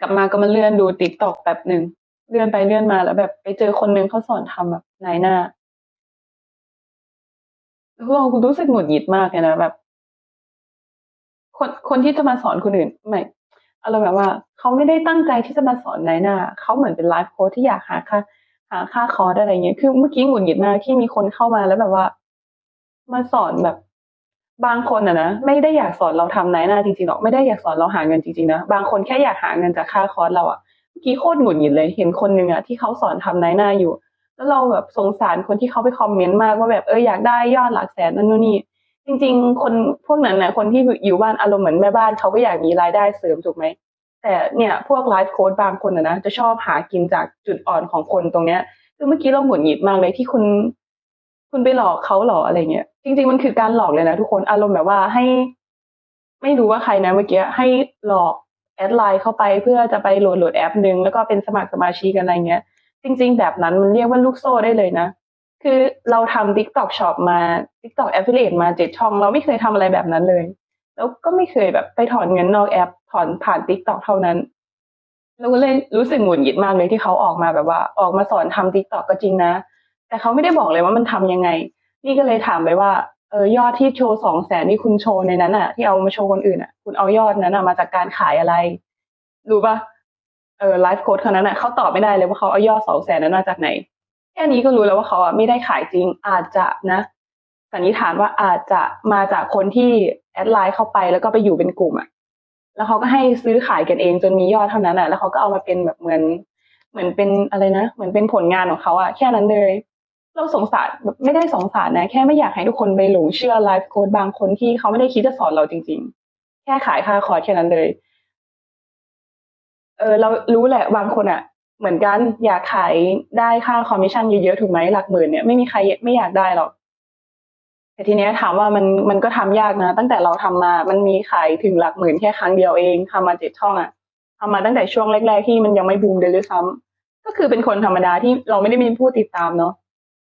กลับมาก็มาเลื่อนดูติ๊กตอกแบบหนึ่งเลื่อนไปเลื่อนมาแล้วแบบไปเจอคนนึงเขาสอนทำแบบนายหน้าเรารู้สึกหงุดหงิดมากเลยนะแบบ คนคนที่จะมาสอนคนอื่นไม่อารมณ์แบบว่าเขาไม่ได้ตั้งใจที่จะมาสอนนายหน้าเขาเหมือนเป็นไลฟ์โค้ชที่อยากหาค่าหาค่าคอร์สอะไรเงี้ยคือเมื่อกี้หงุดหงิดมากที่มีคนเข้ามาแล้วแบบว่า มาสอนแบบ บางคนอะนะไม่ได้อยากสอนเราทำนายหน้าจริงๆหรอกไม่ได้อยากสอนเราหาเงินจริงๆนะบางคนแค่อยากหาเงินจากค่าคอร์สเราอะเมื่อกี้โคตรหงุดหงิดเลย เห็นคนหนึ่งอะที่เขาสอนทำนายหน้าอยู่ แล้วเราแบบสงสารคนที่เขาไปคอมเมนต์มากว่าแบบเอออยากได้ยอดหลักแสนนั่นนู่นนี่จริง ๆ คนพวกนั้นนะคนที่อยู่บ้านอารมณ์เหมือนแม่บ้านเขาก็อยากมีรายได้เสริมถูกไหมแต่เนี่ยพวกไลฟ์โค้ดบางคนอะนะจะชอบหากินจากจุดอ่อนของคนตรงเนี้ยคือเมื่อกี้เราหงุดหงิดมากเลยที่คุณ คุณไปหลอกเขาหรออะไรเงี้ยจริง ๆ มันคือการหลอกเลยนะทุกคนอารมณ์แบบว่าให้ ไม่รู้ว่าใครนะเมื่อกี้ให้หลอกแอดไลน์เข้าไปเพื่อจะไปโหลดโหลดแอปหนึ่งแล้วก็เป็นสมัครสมาชิกอะไรเงี้ย จริง ๆ แบบนั้นมันเรียกว่าลูกโซ่ได้เลยนะ คือเราทำ TikTok Shop มา TikTok Affiliate มาเจ็ดช่อง เราไม่เคยทำอะไรแบบนั้นเลย แล้วก็ไม่เคยแบบไปถอนเงินนอกแอป ถอนผ่าน TikTok เท่านั้นเราก็เลยรู้สึกหงุดหงิดมากเลยที่เขาออกมาแบบว่า ออกมาสอนทำ TikTok ก็จริงนะ แต่เขาไม่ได้บอกเลยว่ามันทำยังไง นี่ก็เลยถามไปว่าเออยอดที่โชว์สองแสนที่คุณโชว์ในนั้นอะที่เอามาโชว์คนอื่นอะคุณเอายอดนั้นอะมาจากการขายอะไร รู้ปะเออไลฟ์โค้ดคนนั้นอะเขาตอบไม่ได้เลยว่าเขาเอายอดสองแสนนั้นมาจากไหนแค่นี้ก็รู้แล้วว่าเขาอะไม่ได้ขายจริงอาจจะนะสันนิษฐานว่าอาจจะมาจากคนที่แอดไลน์เข้าไปแล้วก็ไปอยู่เป็นกลุ่มอะแล้วเขาก็ให้ซื้อขายกันเองจนมียอดเท่านั้นอะแล้วเขาก็เอามาเป็นแบบเหมือน เหมือนเป็นอะไรนะเหมือนเป็นผลงานของเขาอะแค่นั้นเลย เราสงสารไม่ได้สงสารนะ แค่ไม่อยากให้ทุกคนไปหลงเชื่อไลฟ์โค้ดบางคนที่เขาไม่ได้คิดจะสอนเราจริง ๆ แค่ขายค่าคอร์สแค่นั้นเลย เออเรารู้แหละบางคนอะ เหมือนกันอยากขายได้ค่าคอมมิชชั่นเยอะๆถูกไหมหลักหมื่นเนี่ยไม่มีใครไม่อยากได้หรอกแต่ทีเนี้ยถามว่ามันมันก็ทำยากนะ ตั้งแต่เราทำมา มันมีขายถึงหลักหมื่นแค่ครั้งเดียวเองทำมาเจ็ดช่องอะทำมาตั้งแต่ช่วงแรกๆที่มันยังไม่บูมเลยด้วยซ้ำก็คือเป็นคนธรรมดาที่เราไม่ได้มีผู้ติดตามเนาะ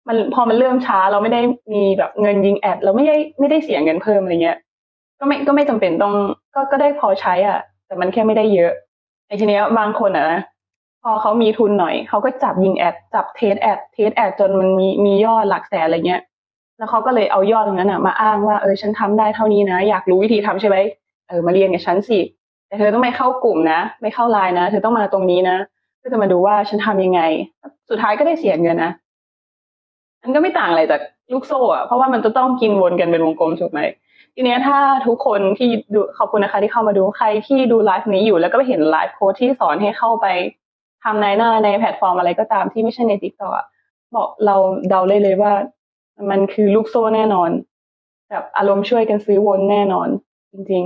มันพอมันเริ่มช้าเราไม่ได้มีแบบเงินยิงแอด เราไม่ได้ไม่ได้เสียเงินเพิ่มอะไรเงี้ย ก็ไม่ก็ไม่จำเป็นต้องก็ก็ได้พอใช้อะ แต่มันแค่ไม่ได้เยอะไอ้ทีเนี้ยบางคนอะนะพอเขามีทุนหน่อยเขาก็จับยิงแอด จับเทสแอดเทสแอดจนมันมีมียอดหลักแสนอะไรเงี้ย แล้วเขาก็เลยเอายอดตรงนั้นอะมาอ้างว่าเออฉันทำได้เท่านี้นะ อยากรู้วิธีทำใช่ไหมเออมาเรียนกับฉันสิแต่เธอต้องไม่เข้ากลุ่มนะ ไม่เข้าไลน์นะ เธอต้องมาตรงนี้นะเพื่อจะมาดูว่าฉันทำยังไง สุดท้ายก็ได้เสียเงินนะ มันก็ไม่ต่างอะไรจากลูกโซ่อะเพราะว่ามันจะต้องกินวนกันเป็นวงกลมถูกไหมทีนี้ถ้าทุกคนที่ดูขอบคุณนะคะที่เข้ามาดูใครที่ดูไลฟ์นี้อยู่ แล้วก็ไปเห็นไลฟ์โค้ดที่สอนให้เข้าไปทำในหน้าในแพลตฟอร์มอะไรก็ตามที่ไม่ใช่ในติ๊กต็อกบอกเราเดาเลยเลยว่า มันคือลูกโซ่แน่นอนแบบอารมณ์ช่วยกันซื้อวนแน่นอน จริง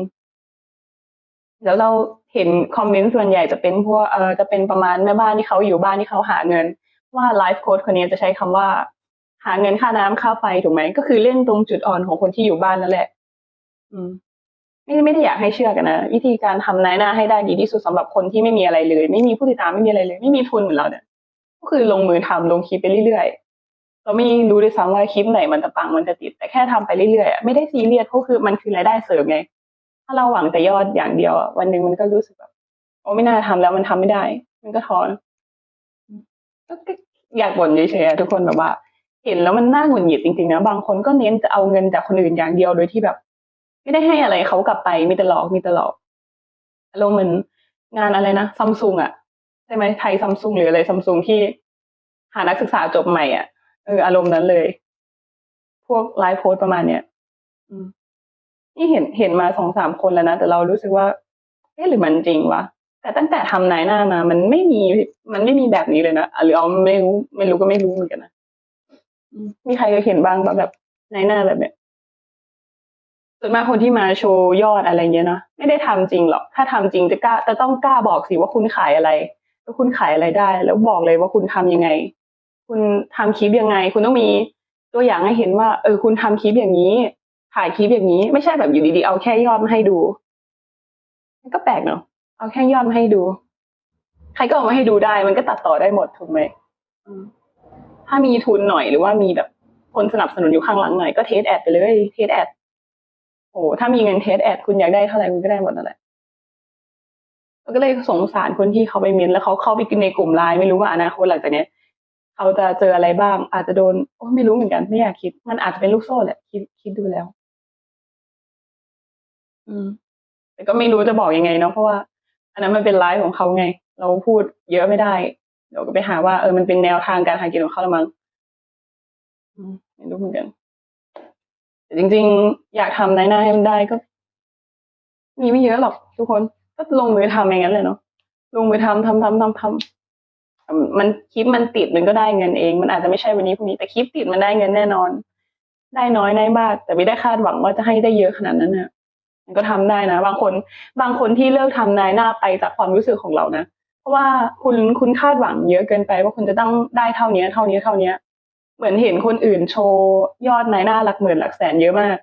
ๆ แล้วเราเห็นคอมเมนต์ส่วนใหญ่จะเป็นพวกเออจะเป็นประมาณแม่บ้านที่เขาอยู่บ้านที่เขาหาเงิน ว่าไลฟ์โค้ดคนนี้จะใช้คำว่า หาเงินค่าน้ำค่าไฟถูกไหมก็คือเล่นตรงจุดอ่อนของคนที่อยู่บ้านนั่นแหละ อืมไม่ไม่ได้อยากให้เชื่อกันนะวิธีการทำนายหน้าให้ได้ดีที่สุดสำหรับคนที่ไม่มีอะไรเลย ไม่มีผู้ติดตามไม่มีอะไรเลย ไม่มีทุนเหมือนเราเนี่ยก็คือลงมือทำลงคลิปไปเรื่อยๆเราไม่รู้ด้วยซ้ำว่าคลิปไหนมันจะปังมันจะติด แต่แค่ทำไปเรื่อยๆไม่ได้ซีเรียสเพราคือมันคือรายได้เสริมไง ถ้าเราหวังแต่ยอดอย่างเดียววันหนึ่งมันก็รู้สึกแบบโอ้ไม่น่าทำแล้วมันทำไม่ได้ มันก็ท้อก็อยากบ่นเฉยๆทุกคนแบบว่า เห็นแล้วมันน่าหงุดหงิดจริงๆนะบางคนก็เน้นจะเอาเงินจากคนอื่นอย่างเดียวโดยที่แบบ ไม่ได้ให้อะไรเขากลับไปมีแต่หลอกมีแต่หลอกอารมณ์เหมือนงานอะไรนะซัมซุงอะใช่ไหมไทยซัมซุงหรืออะไรซัมซุงที่หานักศึกษาจบใหม่อะเอออารมณ์นั้นเลย พวกไลฟ์โพสประมาณเนี้ยนี่เห็นเห็นมาสองสามคนแล้วนะแต่เรารู้สึกว่าเอ๊ะหรือมันจริงวะแต่ตั้งแต่ทำนายหน้ามา มันไม่มีมันไม่มีแบบนี้เลยนะหรือเอาไม่รู้ไม่รู้ก็ไม่รู้เหมือนกันนะ มีใครเคยเห็นบ้างแบบนายหน้าแบบเนี้ยส่วนมากคนที่มาโชว์ยอดอะไรเงี้ยเนาะไม่ได้ทำจริงหรอก ถ้าทำจริงจะกล้าจะต้องกล้าบอกสิว่าคุณขายอะไรว่าคุณขายอะไรได้ แล้วบอกเลยว่าคุณทำยังไง คุณทำคลิปยังไง คุณต้องมีตัวอย่างให้เห็นว่า เออ คุณทำคลิปอย่างนี้ ถ่ายคลิปอย่างนี้ ไม่ใช่แบบอยู่ดีๆเอาแค่ยอดมาให้ดูมันก็แปลกเนาะเอาแค่ยอดมาให้ดู ใครก็เอามาให้ดูได้ มันก็ตัดต่อได้หมดถูกไหม ถ้ามีทุนหน่อยหรือว่ามีแบบคนสนับสนุนอยู่ข้างหลังหน่อยก็เทสแอดไปเลยเทสแอดโอ้ถ้ามีเงินเทสแอดคุณอยากได้เท่าไหร่คุณก็ได้หมดนั่นแหละก็เลยสงสารคนที่เขาไปเมนแล้วเขาเข้าไปกินในกลุ่มไลน์ไม่รู้ว่าอนาคตหลังจากนี้เขาจะเจออะไรบ้าง อาจจะโดนโอ้ไม่รู้เหมือนกันไม่อยากคิด มันอาจจะเป็นลูกโซ่แหละคิดคิดดูแล้ว อืม แต่ก็ไม่รู้จะบอกยังไงเนาะเพราะว่า อันนั้นมันเป็นไลฟ์ของเขาไง เราพูดเยอะไม่ได้ เดี๋ยวก็ไปหาว่าเออมันเป็นแนวทางการหากินของเขาละมั้งอืมไม่รู้เหมือนกันแต่จริง ๆ อยากทำในหน้าให้มันได้ก็ มีไม่เยอะหรอกทุกคนก็ลงมือทำอย่างนั้นเลยเนาะลงมือทำทำทำทำทำมันคลิปมันติดมันก็ได้เงินเอง มันอาจจะไม่ใช่วันนี้พรุ่งนี้แต่คลิปติดมันได้เงินแน่นอน ได้น้อยได้มากแต่ไม่ได้คาดหวังว่าจะให้ได้เยอะขนาดนั้นนะมันก็ทำได้นะ บางคน บางคนที่เลิกทำนายหน้าไปจากความรู้สึกของเรานะเพ ราะว่าคุณคุณคาดหวังเยอะเกินไป ว่าคุณจะต้องได้เท่านี้เท่านี้เท่านี้เหมือนเห็นคนอื่นโชว์ยอดนายหน้าหลักหมื่นหลักแสนเยอะมาก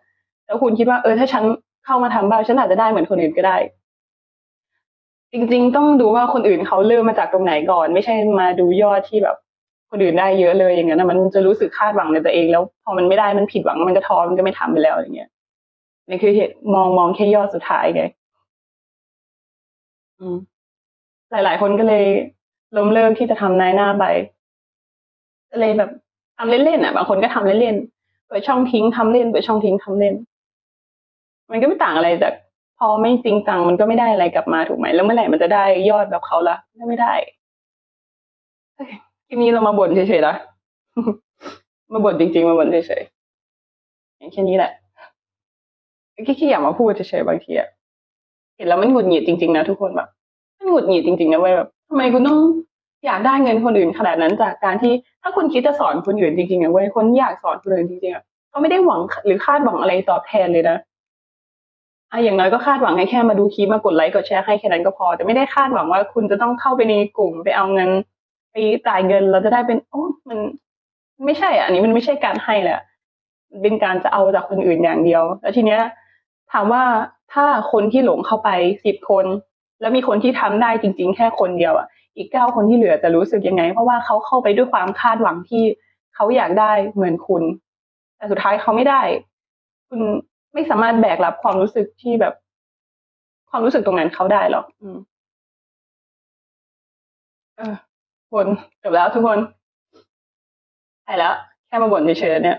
แล้วคุณคิดว่าเออถ้าฉันเข้ามาทำบ้างฉันอาจจะได้เหมือนคนอื่นก็ได้ จริง ๆ ต้องดูว่าคนอื่นเขาเริ่มมาจากตรงไหนก่อน ไม่ใช่มาดูยอดที่แบบ คนอื่นได้เยอะเลยอย่างนั้นมันจะรู้สึกคาดหวังในตัวเองแล้วพอมันไม่ได้มันผิดหวังมันก็ท้อมันก็ไม่ทำไปแล้วอย่างเงี้ยนี่คือเหตุมองมองแค่ยอดสุดท้ายไงอืม หลาย ๆ คนก็เลยล้มเลิกที่จะทำนายหน้าไปเลยแบบทำเล่นๆอะ บางคนก็ทำเล่นๆเปิดช่องทิ้งทำเล่นเปิดช่องทิ้งทำเล่น มันก็ไม่ต่างอะไรจากพอไม่จริงจังมันก็ไม่ได้อะไรกลับมาถูกไหมแล้วเมื่อไหร่มันจะได้ยอดแบบเขาละไม่ได้ทีนี้เรามาบ่นเฉยๆนะมาบ่นจริง ๆ มาบ่นเฉยๆอย่างแค่นี้แหละแค่อยากมาพูดเฉยๆบางทีอะเห็นแล้วมันหงุดหงิดจริงๆนะทุกคนแบบ งุดหงิดจริงๆนะเว้ยแบบทำไมคุณต้องอยากได้เงินคนอื่นขนาดนั้นจากการที่ถ้าคุณคิดจะสอนคนอื่นจริงๆอะเว้ยคนอยากสอนคนอื่นจริงๆอะเขาไม่ได้หวังหรือคาดหวังอะไรตอบแทนเลยนะอะอย่างน้อยก็คาดหวังให้แค่มาดูคลิปมากดไลค์กดแชร์ให้แค่นั้นก็พอ แต่ไม่ได้คาดหวังว่าคุณจะต้องเข้าไปในกลุ่มไปเอาเงินไปจ่ายเงินเราจะได้เป็นโอ้มันไม่ใช่อะอันนี้มันไม่ใช่การให้แหละมันเป็นการจะเอาจากคนอื่นอย่างเดียว แล้วทีเนี้ยถามว่าถ้าคนที่หลงเข้าไปสิบคน แล้วมีคนที่ทำได้จริง ๆ แค่คนเดียวอะอีกเก้าคนที่เหลือจะรู้สึกยังไง เพราะว่าเขาเข้าไปด้วยความคาดหวังที่เขาอยากได้เหมือนคุณ แต่สุดท้ายเขาไม่ได้ คุณไม่สามารถแบกรับความรู้สึกที่แบบ ความรู้สึกตรงนั้นเขาได้หรอกอืมเออบ่นจบแล้วทุกคนใช่แล้ว แค่มาบ่นเฉยๆเนี่ย